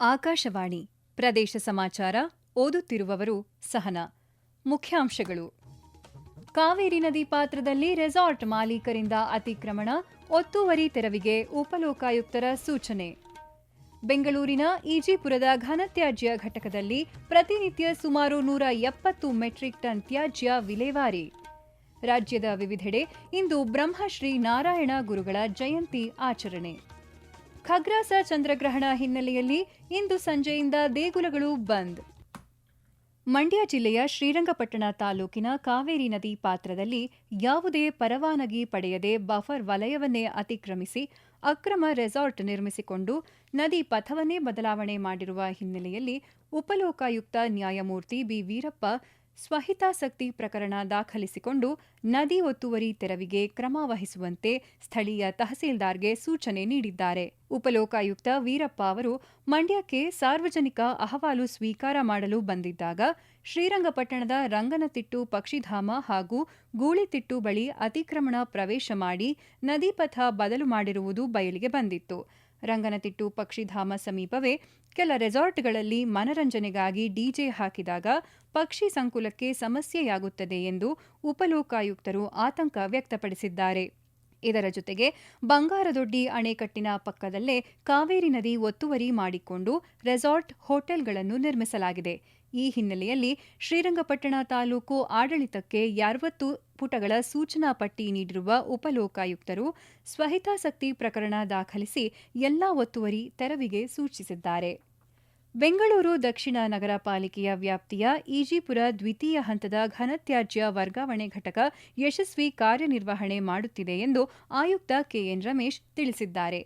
ಆಕಾಶವಾಣಿ ಪ್ರದೇಶ ಸಮಾಚಾರ ಓದುತ್ತಿರುವವರು ಸಹನ. ಮುಖ್ಯಾಂಶಗಳು. ಕಾವೇರಿ ನದಿ ಪಾತ್ರದಲ್ಲಿ ರೆಸಾರ್ಟ್ ಮಾಲೀಕರಿಂದ ಅತಿಕ್ರಮಣ, ಒತ್ತುವರಿ ತೆರವಿಗೆ ಉಪಲೋಕಾಯುಕ್ತರ ಸೂಚನೆ. ಬೆಂಗಳೂರಿನ ಈಜಿಪುರದ ಘನತ್ಯಾಜ್ಯ ಘಟಕದಲ್ಲಿ ಪ್ರತಿನಿತ್ಯ ಸುಮಾರು ನೂರ ಎಪ್ಪತ್ತು ಮೆಟ್ರಿಕ್ ಟನ್ ತ್ಯಾಜ್ಯ ವಿಲೇವಾರಿ. ರಾಜ್ಯದ ವಿವಿಧೆಡೆ ಇಂದು ಬ್ರಹ್ಮಶ್ರೀ ನಾರಾಯಣ ಗುರುಗಳ ಜಯಂತಿ ಆಚರಣೆ. ಖಗ್ರಾಸ ಚಂದ್ರಗ್ರಹಣ ಹಿನ್ನೆಲೆಯಲ್ಲಿ ಇಂದು ಸಂಜೆಯಿಂದ ದೇಗುಲಗಳು ಬಂದ್. ಮಂಡ್ಯ ಜಿಲ್ಲೆಯ ಶ್ರೀರಂಗಪಟ್ಟಣ ತಾಲೂಕಿನ ಕಾವೇರಿ ನದಿ ಪಾತ್ರದಲ್ಲಿ ಯಾವುದೇ ಪರವಾನಗಿ ಪಡೆಯದೆ ಬಫರ್ ವಲಯವನ್ನೇ ಅತಿಕ್ರಮಿಸಿ ಅಕ್ರಮ ರೆಸಾರ್ಟ್ ನಿರ್ಮಿಸಿಕೊಂಡು ನದಿ ಪಥವನ್ನೇ ಬದಲಾವಣೆ ಮಾಡಿರುವ ಹಿನ್ನೆಲೆಯಲ್ಲಿ ಉಪಲೋಕಾಯುಕ್ತ ನ್ಯಾಯಮೂರ್ತಿ ಬಿ ವೀರಪ್ಪ ಸ್ವಹಿತಾಸಕ್ತಿ ಪ್ರಕರಣ ದಾಖಲಿಸಿಕೊಂಡು ನದಿ ಒತ್ತುವರಿ ತೆರವಿಗೆ ಕ್ರಮ ವಹಿಸುವಂತೆ ಸ್ಥಳೀಯ ತಹಸೀಲ್ದಾರ್ಗೆ ಸೂಚನೆ ನೀಡಿದ್ದಾರೆ. ಉಪಲೋಕಾಯುಕ್ತ ವೀರಪ್ಪ ಅವರು ಮಂಡ್ಯಕ್ಕೆ ಸಾರ್ವಜನಿಕ ಅಹವಾಲು ಸ್ವೀಕಾರ ಮಾಡಲು ಬಂದಿದ್ದಾಗ ಶ್ರೀರಂಗಪಟ್ಟಣದ ರಂಗನತಿಟ್ಟು ಪಕ್ಷಿಧಾಮ ಹಾಗೂ ಗೂಳಿತಿಟ್ಟು ಬಳಿ ಅತಿಕ್ರಮಣ ಪ್ರವೇಶ ಮಾಡಿ ನದಿ ಪಥ ಬದಲು ಮಾಡಿರುವುದು ಬಯಲಿಗೆ ಬಂದಿತ್ತು. ರಂಗನತಿಟ್ಟು ಪಕ್ಷಿಧಾಮ ಸಮೀಪವೇ ಕೆಲ ರೆಸಾರ್ಟ್ಗಳಲ್ಲಿ ಮನರಂಜನೆಗಾಗಿ ಡಿಜೆ ಹಾಕಿದಾಗ ಪಕ್ಷಿ ಸಂಕುಲಕ್ಕೆ ಸಮಸ್ಯೆಯಾಗುತ್ತದೆ ಎಂದು ಉಪಲೋಕಾಯುಕ್ತರು ಆತಂಕ ವ್ಯಕ್ತಪಡಿಸಿದ್ದಾರೆ. ಇದರ ಜೊತೆಗೆ ಬಂಗಾರದೊಡ್ಡಿ ಅಣೆಕಟ್ಟಿನ ಪಕ್ಕದಲ್ಲೇ ಕಾವೇರಿ ನದಿ ಒತ್ತುವರಿ ಮಾಡಿಕೊಂಡು ರೆಸಾರ್ಟ್ ಹೋಟೆಲ್ಗಳನ್ನು ನಿರ್ಮಿಸಲಾಗಿದೆ. ಈ ಹಿನ್ನೆಲೆಯಲ್ಲಿ ಶ್ರೀರಂಗಪಟ್ಟಣ ತಾಲೂಕು ಆಡಳಿತಕ್ಕೆ ಯಾರವತ್ತು ಪುಟಗಳ ಸೂಚನಾ ಪಟ್ಟಿ ನೀಡಿರುವ ಉಪಲೋಕಾಯುಕ್ತರು ಸ್ವಹಿತಾಸಕ್ತಿ ಪ್ರಕರಣ ದಾಖಲಿಸಿ ಎಲ್ಲಾ ಒತ್ತುವರಿ ತೆರವಿಗೆ ಸೂಚಿಸಿದ್ದಾರೆ. ಬೆಂಗಳೂರು ದಕ್ಷಿಣ ನಗರ ಪಾಲಿಕೆಯ ವ್ಯಾಪ್ತಿಯ ಈಜಿಪುರ ದ್ವಿತೀಯ ಹಂತದ ಘನತ್ಯಾಜ್ಯ ವರ್ಗಾವಣೆ ಘಟಕ ಯಶಸ್ವಿ ಕಾರ್ಯನಿರ್ವಹಣೆ ಮಾಡುತ್ತಿದೆ ಎಂದು ಆಯುಕ್ತ ಕೆಎನ್ ರಮೇಶ್ ತಿಳಿಸಿದ್ದಾರೆ.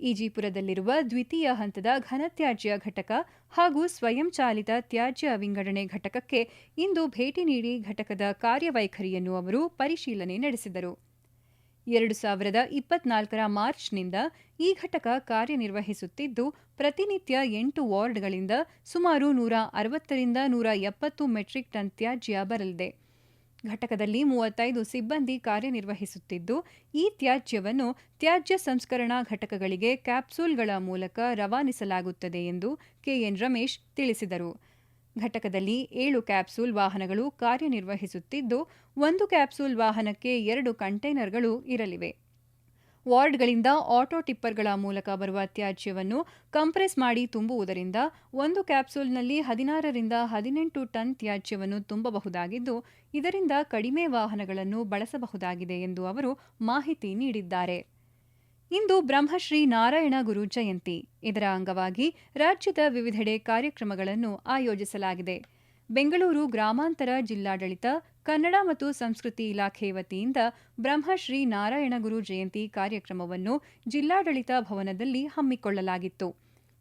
ಈಜಿಪುರದಲ್ಲಿರುವ ದ್ವಿತೀಯ ಹಂತದ ಘನತ್ಯಾಜ್ಯ ಘಟಕ ಹಾಗೂ ಸ್ವಯಂಚಾಲಿತ ತ್ಯಾಜ್ಯ ವಿಂಗಡಣೆ ಘಟಕಕ್ಕೆ ಇಂದು ಭೇಟಿ ನೀಡಿ ಘಟಕದ ಕಾರ್ಯವೈಖರಿಯನ್ನು ಅವರು ಪರಿಶೀಲನೆ ನಡೆಸಿದರು. ಎರಡು ಸಾವಿರದ ಇಪ್ಪತ್ನಾಲ್ಕರ ಮಾರ್ಚ್ನಿಂದ ಈ ಘಟಕ ಕಾರ್ಯನಿರ್ವಹಿಸುತ್ತಿದ್ದು, ಪ್ರತಿನಿತ್ಯ ಎಂಟು ವಾರ್ಡ್ಗಳಿಂದ ಸುಮಾರು ನೂರ ಅರವತ್ತರಿಂದ ನೂರ ಎಪ್ಪತ್ತು ಮೆಟ್ರಿಕ್ ಟನ್ ತ್ಯಾಜ್ಯ ಬರಲಿದೆ. ಘಟಕದಲ್ಲಿ ಮೂವತ್ತೈದು ಸಿಬ್ಬಂದಿ ಕಾರ್ಯನಿರ್ವಹಿಸುತ್ತಿದ್ದು, ಈ ತ್ಯಾಜ್ಯವನ್ನು ತ್ಯಾಜ್ಯ ಸಂಸ್ಕರಣಾ ಘಟಕಗಳಿಗೆ ಕ್ಯಾಪ್ಸೂಲ್ಗಳ ಮೂಲಕ ರವಾನಿಸಲಾಗುತ್ತದೆ ಎಂದು ಕೆಎನ್ ರಮೇಶ್ ತಿಳಿಸಿದರು. ಘಟಕದಲ್ಲಿ ಏಳು ಕ್ಯಾಪ್ಸೂಲ್ ವಾಹನಗಳು ಕಾರ್ಯನಿರ್ವಹಿಸುತ್ತಿದ್ದು, ಒಂದು ಕ್ಯಾಪ್ಸೂಲ್ ವಾಹನಕ್ಕೆ ಎರಡು ಕಂಟೈನರ್ಗಳು ಇರಲಿವೆ. ವಾರ್ಡ್ಗಳಿಂದ ಆಟೋ ಟಿಪ್ಪರ್ಗಳ ಮೂಲಕ ಬರುವ ತ್ಯಾಜ್ಯವನ್ನು ಕಂಪ್ರೆಸ್ ಮಾಡಿ ತುಂಬುವುದರಿಂದ ಒಂದು ಕ್ಯಾಪ್ಸೂಲ್ನಲ್ಲಿ ಹದಿನಾರರಿಂದ ಹದಿನೆಂಟು ಟನ್ ತ್ಯಾಜ್ಯವನ್ನು ತುಂಬಬಹುದಾಗಿದ್ದು, ಇದರಿಂದ ಕಡಿಮೆ ವಾಹನಗಳನ್ನು ಬಳಸಬಹುದಾಗಿದೆ ಎಂದು ಅವರು ಮಾಹಿತಿ ನೀಡಿದ್ದಾರೆ. ಇಂದು ಬ್ರಹ್ಮಶ್ರೀ ನಾರಾಯಣ ಗುರು ಜಯಂತಿ. ಇದರ ಅಂಗವಾಗಿ ರಾಜ್ಯದ ವಿವಿಧೆಡೆ ಕಾರ್ಯಕ್ರಮಗಳನ್ನು ಆಯೋಜಿಸಲಾಗಿದೆ. ಬೆಂಗಳೂರು ಗ್ರಾಮಾಂತರ ಜಿಲ್ಲಾಡಳಿತ, ಕನ್ನಡ ಮತ್ತು ಸಂಸ್ಕೃತಿ ಇಲಾಖೆ ವತಿಯಿಂದ ಬ್ರಹ್ಮಶ್ರೀ ನಾರಾಯಣ ಗುರು ಜಯಂತಿ ಕಾರ್ಯಕ್ರಮವನ್ನು ಜಿಲ್ಲಾಡಳಿತ ಭವನದಲ್ಲಿ ಹಮ್ಮಿಕೊಳ್ಳಲಾಗಿತ್ತು.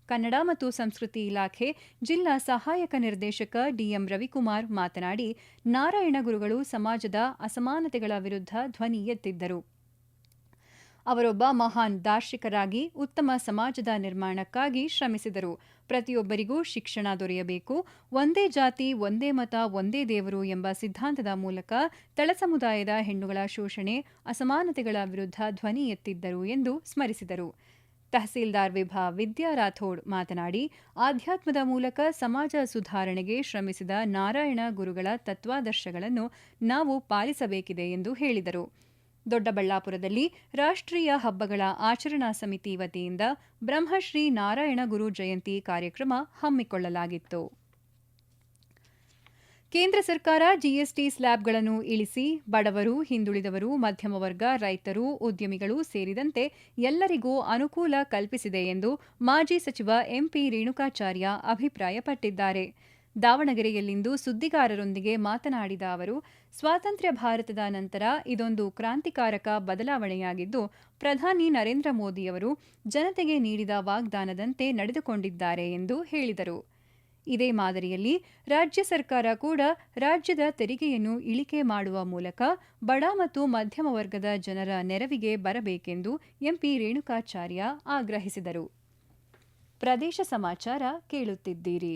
ಕನ್ನಡ ಮತ್ತು ಸಂಸ್ಕೃತಿ ಇಲಾಖೆ ಜಿಲ್ಲಾ ಸಹಾಯಕ ನಿರ್ದೇಶಕ ಡಿಎಂ ರವಿಕುಮಾರ್ ಮಾತನಾಡಿ, ನಾರಾಯಣ ಗುರುಗಳು ಸಮಾಜದ ಅಸಮಾನತೆಗಳ ವಿರುದ್ಧ ಧ್ವನಿ ಎತ್ತಿದ್ದರು. ಅವರೊಬ್ಬ ಮಹಾನ್ ದಾರ್ಶಿಕರಾಗಿ ಉತ್ತಮ ಸಮಾಜದ ನಿರ್ಮಾಣಕ್ಕಾಗಿ ಶ್ರಮಿಸಿದರು. ಪ್ರತಿಯೊಬ್ಬರಿಗೂ ಶಿಕ್ಷಣ ದೊರೆಯಬೇಕು. ಒಂದೇ ಜಾತಿ, ಒಂದೇ ಮತ, ಒಂದೇ ದೇವರು ಎಂಬ ಸಿದ್ಧಾಂತದ ಮೂಲಕ ತಳ ಸಮುದಾಯದ ಹೆಣ್ಣುಗಳ ಶೋಷಣೆ, ಅಸಮಾನತೆಗಳ ವಿರುದ್ಧ ಧ್ವನಿ ಎತ್ತಿದ್ದರು ಎಂದು ಸ್ಮರಿಸಿದರು. ತಹಸೀಲ್ದಾರ್ ವಿಭಾ ವಿದ್ಯಾ ರಾಥೋಡ್ ಮಾತನಾಡಿ, ಆಧ್ಯಾತ್ಮದ ಮೂಲಕ ಸಮಾಜ ಸುಧಾರಣೆಗೆ ಶ್ರಮಿಸಿದ ನಾರಾಯಣ ಗುರುಗಳ ತತ್ವಾದರ್ಶಗಳನ್ನು ನಾವು ಪಾಲಿಸಬೇಕಿದೆ ಎಂದು ಹೇಳಿದರು. ದೊಡ್ಡಬಳ್ಳಾಪುರದಲ್ಲಿ ರಾಷ್ಟ್ರೀಯ ಹಬ್ಬಗಳ ಆಚರಣಾ ಸಮಿತಿ ವತಿಯಿಂದ ಬ್ರಹ್ಮಶ್ರೀ ನಾರಾಯಣ ಗುರು ಜಯಂತಿ ಕಾರ್ಯಕ್ರಮ ಹಮ್ಮಿಕೊಳ್ಳಲಾಗಿತ್ತು. ಕೇಂದ್ರ ಸರ್ಕಾರ ಜಿಎಸ್ಟಿ ಸ್ಲ್ಯಾಬ್ಗಳನ್ನು ಇಳಿಸಿ ಬಡವರು, ಹಿಂದುಳಿದವರು, ಮಧ್ಯಮ ವರ್ಗ ರೈತರು, ಉದ್ಯಮಿಗಳು ಸೇರಿದಂತೆ ಎಲ್ಲರಿಗೂ ಅನುಕೂಲ ಕಲ್ಪಿಸಿದೆ ಎಂದು ಮಾಜಿ ಸಚಿವ ಎಂಪಿ ರೇಣುಕಾಚಾರ್ಯ ಅಭಿಪ್ರಾಯಪಟ್ಟಿದ್ದಾರೆ. ದಾವಣಗೆರೆಯಲ್ಲಿಂದು ಸುದ್ದಿಗಾರರೊಂದಿಗೆ ಮಾತನಾಡಿದ ಅವರು, ಸ್ವಾತಂತ್ರ್ಯ ಭಾರತದ ನಂತರ ಇದೊಂದು ಕ್ರಾಂತಿಕಾರಕ ಬದಲಾವಣೆಯಾಗಿದ್ದು, ಪ್ರಧಾನಿ ನರೇಂದ್ರ ಮೋದಿಯವರು ಜನತೆಗೆ ನೀಡಿದ ವಾಗ್ದಾನದಂತೆ ನಡೆದುಕೊಂಡಿದ್ದಾರೆ ಎಂದು ಹೇಳಿದರು. ಇದೇ ಮಾದರಿಯಲ್ಲಿ ರಾಜ್ಯ ಸರ್ಕಾರ ಕೂಡ ರಾಜ್ಯದ ತೆರಿಗೆಯನ್ನು ಇಳಿಕೆ ಮಾಡುವ ಮೂಲಕ ಬಡ ಮತ್ತು ಮಧ್ಯಮ ವರ್ಗದ ಜನರ ನೆರವಿಗೆ ಬರಬೇಕೆಂದು ಎಂಪಿ ರೇಣುಕಾಚಾರ್ಯ ಆಗ್ರಹಿಸಿದರು. ಪ್ರದೇಶ ಸಮಾಚಾರ ಕೇಳುತ್ತಿದ್ದೀರಿ.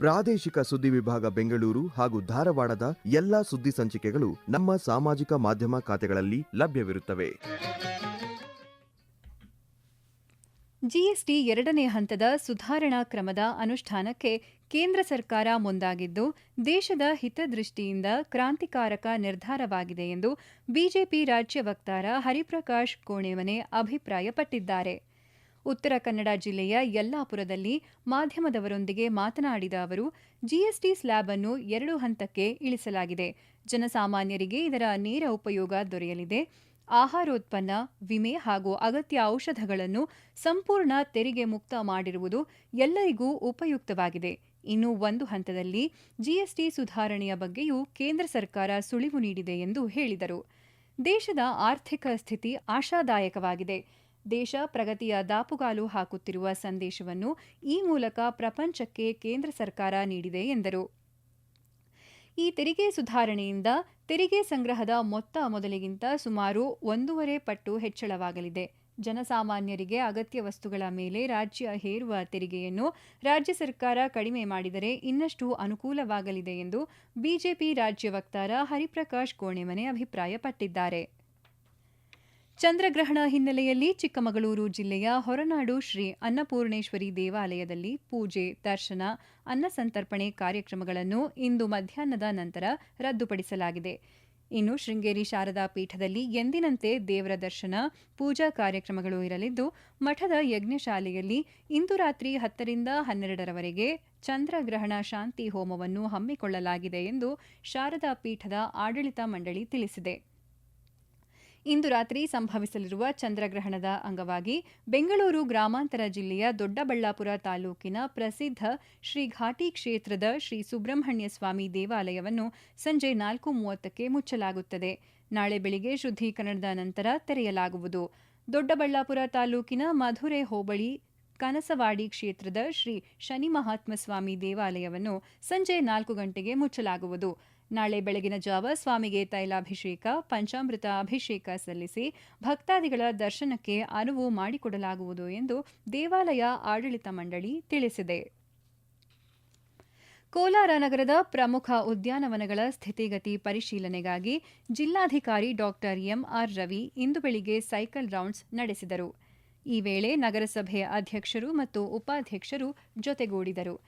ಪ್ರಾದೇಶಿಕ ಸುದ್ದಿ ವಿಭಾಗ ಬೆಂಗಳೂರು ಹಾಗೂ ಧಾರವಾಡದ ಎಲ್ಲಾ ಸುದ್ದಿ ಸಂಚಿಕೆಗಳು ನಮ್ಮ ಸಾಮಾಜಿಕ ಮಾಧ್ಯಮ ಖಾತೆಗಳಲ್ಲಿ ಲಭ್ಯವಿರುತ್ತವೆ. ಜಿಎಸ್ಟಿ ಎರಡನೇ ಹಂತದ ಸುಧಾರಣಾ ಕ್ರಮದ ಅನುಷ್ಠಾನಕ್ಕೆ ಕೇಂದ್ರ ಸರ್ಕಾರ ಮುಂದಾಗಿದ್ದು, ದೇಶದ ಹಿತದೃಷ್ಟಿಯಿಂದ ಕ್ರಾಂತಿಕಾರಕ ನಿರ್ಧಾರವಾಗಿದೆ ಎಂದು ಬಿಜೆಪಿ ರಾಜ್ಯ ವಕ್ತಾರ ಹರಿಪ್ರಕಾಶ್ ಕೋಣೆಮನೆ ಅಭಿಪ್ರಾಯಪಟ್ಟಿದ್ದಾರೆ. ಉತ್ತರ ಕನ್ನಡ ಜಿಲ್ಲೆಯ ಯಲ್ಲಾಪುರದಲ್ಲಿ ಮಾಧ್ಯಮದವರೊಂದಿಗೆ ಮಾತನಾಡಿದ ಅವರು ಜಿಎಸ್ಟಿ ಸ್ಲ್ಯಾಬ್ ಅನ್ನು ಎರಡು ಹಂತಕ್ಕೆ ಇಳಿಸಲಾಗಿದೆ. ಜನಸಾಮಾನ್ಯರಿಗೆ ಇದರ ನೇರ ಉಪಯೋಗ ದೊರೆಯಲಿದೆ. ಆಹಾರೋತ್ಪನ್ನ, ವಿಮೆ ಹಾಗೂ ಅಗತ್ಯ ಔಷಧಗಳನ್ನು ಸಂಪೂರ್ಣ ತೆರಿಗೆ ಮುಕ್ತ ಮಾಡಿರುವುದು ಎಲ್ಲರಿಗೂ ಉಪಯುಕ್ತವಾಗಿದೆ. ಇನ್ನು ಒಂದು ಹಂತದಲ್ಲಿ ಜಿಎಸ್ಟಿ ಸುಧಾರಣೆಯ ಬಗ್ಗೆಯೂ ಕೇಂದ್ರ ಸರ್ಕಾರ ಸುಳಿವು ನೀಡಿದೆ ಎಂದು ಹೇಳಿದರು. ದೇಶದ ಆರ್ಥಿಕ ಸ್ಥಿತಿ ಆಶಾದಾಯಕವಾಗಿದೆ. ದೇಶ ಪ್ರಗತಿಯ ದಾಪುಗಾಲು ಹಾಕುತ್ತಿರುವ ಸಂದೇಶವನ್ನು ಈ ಮೂಲಕ ಪ್ರಪಂಚಕ್ಕೆ ಕೇಂದ್ರ ಸರ್ಕಾರ ನೀಡಿದೆ ಎಂದರು. ಈ ತೆರಿಗೆ ಸುಧಾರಣೆಯಿಂದ ತೆರಿಗೆ ಸಂಗ್ರಹದ ಮೊತ್ತ ಮೊದಲಿಗಿಂತ ಸುಮಾರು ಒಂದೂವರೆ ಪಟ್ಟು ಹೆಚ್ಚಳವಾಗಲಿದೆ. ಜನಸಾಮಾನ್ಯರಿಗೆ ಅಗತ್ಯ ವಸ್ತುಗಳ ಮೇಲೆ ರಾಜ್ಯ ಹೇರುವ ತೆರಿಗೆಯನ್ನು ರಾಜ್ಯ ಸರ್ಕಾರ ಕಡಿಮೆ ಮಾಡಿದರೆ ಇನ್ನಷ್ಟು ಅನುಕೂಲವಾಗಲಿದೆ ಎಂದು ಬಿಜೆಪಿ ರಾಜ್ಯ ವಕ್ತಾರ ಹರಿಪ್ರಕಾಶ್ ಕೋಣೆಮನೆ ಅಭಿಪ್ರಾಯಪಟ್ಟಿದ್ದಾರೆ. ಚಂದ್ರಗ್ರಹಣ ಹಿನ್ನೆಲೆಯಲ್ಲಿ ಚಿಕ್ಕಮಗಳೂರು ಜಿಲ್ಲೆಯ ಹೊರನಾಡು ಶ್ರೀ ಅನ್ನಪೂರ್ಣೇಶ್ವರಿ ದೇವಾಲಯದಲ್ಲಿ ಪೂಜೆ, ದರ್ಶನ ಅನ್ನಸಂತರ್ಪಣೆ ಕಾರ್ಯಕ್ರಮಗಳನ್ನು ಇಂದು ಮಧ್ಯಾಹ್ನದ ನಂತರ ರದ್ದುಪಡಿಸಲಾಗಿದೆ. ಇನ್ನು ಶೃಂಗೇರಿ ಶಾರದಾ ಪೀಠದಲ್ಲಿ ಎಂದಿನಂತೆ ದೇವರ ದರ್ಶನ, ಪೂಜಾ ಕಾರ್ಯಕ್ರಮಗಳು ಇರಲಿದ್ದು, ಮಠದ ಯಜ್ಞಶಾಲೆಯಲ್ಲಿ ಇಂದು ರಾತ್ರಿ ಹತ್ತರಿಂದ ಹನ್ನೆರಡರವರೆಗೆ ಚಂದ್ರಗ್ರಹಣ ಶಾಂತಿ ಹೋಮವನ್ನು ಹಮ್ಮಿಕೊಳ್ಳಲಾಗಿದೆ ಎಂದು ಶಾರದಾ ಪೀಠದ ಆಡಳಿತ ಮಂಡಳಿ ತಿಳಿಸಿದೆ. ಇಂದು ರಾತ್ರಿ ಸಂಭವಿಸಲಿರುವ ಚಂದ್ರಗ್ರಹಣದ ಅಂಗವಾಗಿ ಬೆಂಗಳೂರು ಗ್ರಾಮಾಂತರ ಜಿಲ್ಲೆಯ ದೊಡ್ಡಬಳ್ಳಾಪುರ ತಾಲೂಕಿನ ಪ್ರಸಿದ್ಧ ಶ್ರೀ ಘಾಟಿ ಕ್ಷೇತ್ರದ ಶ್ರೀ ಸುಬ್ರಹ್ಮಣ್ಯ ಸ್ವಾಮಿ ದೇವಾಲಯವನ್ನು ಸಂಜೆ ನಾಲ್ಕು ಮೂವತ್ತಕ್ಕೆ ಮುಚ್ಚಲಾಗುತ್ತದೆ. ನಾಳೆ ಬೆಳಿಗ್ಗೆ ಶುದ್ಧೀಕರಣದ ನಂತರ ತೆರೆಯಲಾಗುವುದು. ದೊಡ್ಡಬಳ್ಳಾಪುರ ತಾಲೂಕಿನ ಮಧುರೆ ಹೋಬಳಿ ಕನಸವಾಡಿ ಕ್ಷೇತ್ರದ ಶ್ರೀ ಶನಿ ಮಹಾತ್ಮ ಸ್ವಾಮಿ ದೇವಾಲಯವನ್ನು ಸಂಜೆ ನಾಲ್ಕು ಗಂಟೆಗೆ ಮುಚ್ಚಲಾಗುವುದು. ನಾಳೆ ಬೆಳಗಿನ ಜಾವ ಸ್ವಾಮಿಗೆ ತೈಲಾಭಿಷೇಕ, ಪಂಚಾಮೃತ ಅಭಿಷೇಕ ಸಲ್ಲಿಸಿ ಭಕ್ತಾದಿಗಳ ದರ್ಶನಕ್ಕೆ ಅನುವು ಮಾಡಿಕೊಡಲಾಗುವುದು ಎಂದು ದೇವಾಲಯ ಆಡಳಿತ ಮಂಡಳಿ ತಿಳಿಸಿದೆ. ಕೋಲಾರ ನಗರದ ಪ್ರಮುಖ ಉದ್ಯಾನವನಗಳ ಸ್ಥಿತಿಗತಿ ಪರಿಶೀಲನೆಗಾಗಿ ಜಿಲ್ಲಾಧಿಕಾರಿ ಡಾಕ್ಟರ್ ಎಂಆರ್ ರವಿ ಇಂದು ಬೆಳಿಗ್ಗೆ ಸೈಕಲ್ ರೌಂಡ್ಸ್ ನಡೆಸಿದರು. ಈ ವೇಳೆ ನಗರಸಭೆ ಅಧ್ಯಕ್ಷರು ಮತ್ತು ಉಪಾಧ್ಯಕ್ಷರು ಜೊತೆಗೂಡಿದರು.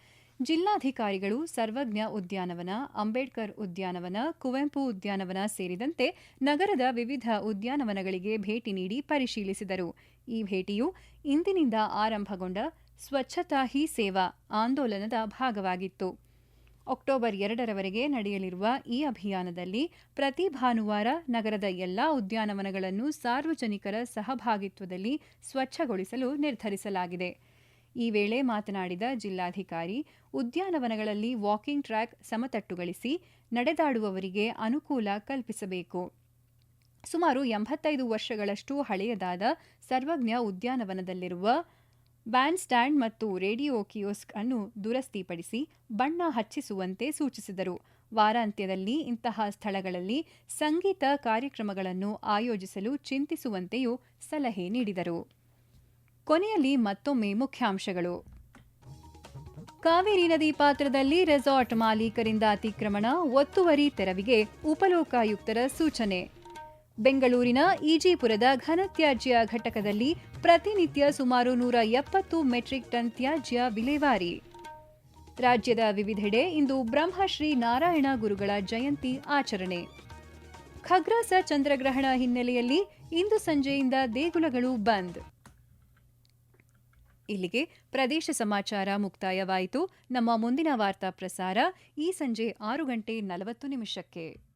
ಜಿಲ್ಲಾಧಿಕಾರಿಗಳು ಸರ್ವಜ್ಞ ಉದ್ಯಾನವನ, ಅಂಬೇಡ್ಕರ್ ಉದ್ಯಾನವನ, ಕುವೆಂಪು ಉದ್ಯಾನವನ ಸೇರಿದಂತೆ ನಗರದ ವಿವಿಧ ಉದ್ಯಾನವನಗಳಿಗೆ ಭೇಟಿ ನೀಡಿ ಪರಿಶೀಲಿಸಿದರು. ಈ ಭೇಟಿಯು ಇಂದಿನಿಂದ ಆರಂಭಗೊಂಡ ಸ್ವಚ್ಛತಾ ಹಿ ಸೇವಾ ಆಂದೋಲನದ ಭಾಗವಾಗಿತ್ತು. ಅಕ್ಟೋಬರ್ ಎರಡರವರೆಗೆ ನಡೆಯಲಿರುವ ಈ ಅಭಿಯಾನದಲ್ಲಿ ಪ್ರತಿ ಭಾನುವಾರ ನಗರದ ಎಲ್ಲಾ ಉದ್ಯಾನವನಗಳನ್ನು ಸಾರ್ವಜನಿಕರ ಸಹಭಾಗಿತ್ವದಲ್ಲಿ ಸ್ವಚ್ಛಗೊಳಿಸಲು ನಿರ್ಧರಿಸಲಾಗಿದೆ. ಈ ವೇಳೆ ಮಾತನಾಡಿದ ಜಿಲ್ಲಾಧಿಕಾರಿ, ಉದ್ಯಾನವನಗಳಲ್ಲಿ ವಾಕಿಂಗ್ ಟ್ರ್ಯಾಕ್ ಸಮತಟ್ಟುಗಳಿಸಿ ನಡೆದಾಡುವವರಿಗೆ ಅನುಕೂಲ ಕಲ್ಪಿಸಬೇಕು. ಸುಮಾರು ಎಂಬತ್ತೈದು ವರ್ಷಗಳಷ್ಟು ಹಳೆಯದಾದ ಸರ್ವಜ್ಞ ಉದ್ಯಾನವನದಲ್ಲಿರುವ ಬ್ಯಾಂಡ್ ಸ್ಟ್ಯಾಂಡ್ ಮತ್ತು ರೇಡಿಯೋ ಕಿಯೋಸ್ಕ್ ಅನ್ನು ದುರಸ್ತಿಪಡಿಸಿ ಬಣ್ಣ ಹಚ್ಚಿಸುವಂತೆ ಸೂಚಿಸಿದರು. ವಾರಾಂತ್ಯದಲ್ಲಿ ಇಂತಹ ಸ್ಥಳಗಳಲ್ಲಿ ಸಂಗೀತ ಕಾರ್ಯಕ್ರಮಗಳನ್ನು ಆಯೋಜಿಸಲು ಚಿಂತಿಸುವಂತೆಯೂ ಸಲಹೆ ನೀಡಿದರು. ಕೊನೆಯಲ್ಲಿ ಮತ್ತೊಮ್ಮೆ ಮುಖ್ಯಾಂಶಗಳು. ಕಾವೇರಿ ನದಿ ಪಾತ್ರದಲ್ಲಿ ರೆಸಾರ್ಟ್ ಮಾಲೀಕರಿಂದ ಅತಿಕ್ರಮಣ, ಒತ್ತುವರಿ ತೆರವಿಗೆ ಉಪಲೋಕಾಯುಕ್ತರ ಸೂಚನೆ. ಬೆಂಗಳೂರಿನ ಈಜಿಪುರದ ಘನತ್ಯಾಜ್ಯ ಘಟಕದಲ್ಲಿ ಪ್ರತಿನಿತ್ಯ ಸುಮಾರು ನೂರ ಎಪ್ಪತ್ತು ಮೆಟ್ರಿಕ್ ಟನ್ ತ್ಯಾಜ್ಯ ವಿಲೇವಾರಿ. ರಾಜ್ಯದ ವಿವಿಧೆಡೆ ಇಂದು ಬ್ರಹ್ಮಶ್ರೀ ನಾರಾಯಣ ಗುರುಗಳ ಜಯಂತಿ ಆಚರಣೆ. ಖಗ್ರಾಸ ಚಂದ್ರಗ್ರಹಣ ಹಿನ್ನೆಲೆಯಲ್ಲಿ ಇಂದು ಸಂಜೆಯಿಂದ ದೇಗುಲಗಳು ಬಂದ್. ಇಲ್ಲಿಗೆ ಪ್ರದೇಶ ಸಮಾಚಾರ ಮುಕ್ತಾಯವಾಯಿತು. ನಮ್ಮ ಮುಂದಿನ ವಾರ್ತಾ ಪ್ರಸಾರ ಈ ಸಂಜೆ ಆರು ಗಂಟೆ ನಲವತ್ತು ನಿಮಿಷಕ್ಕೆ.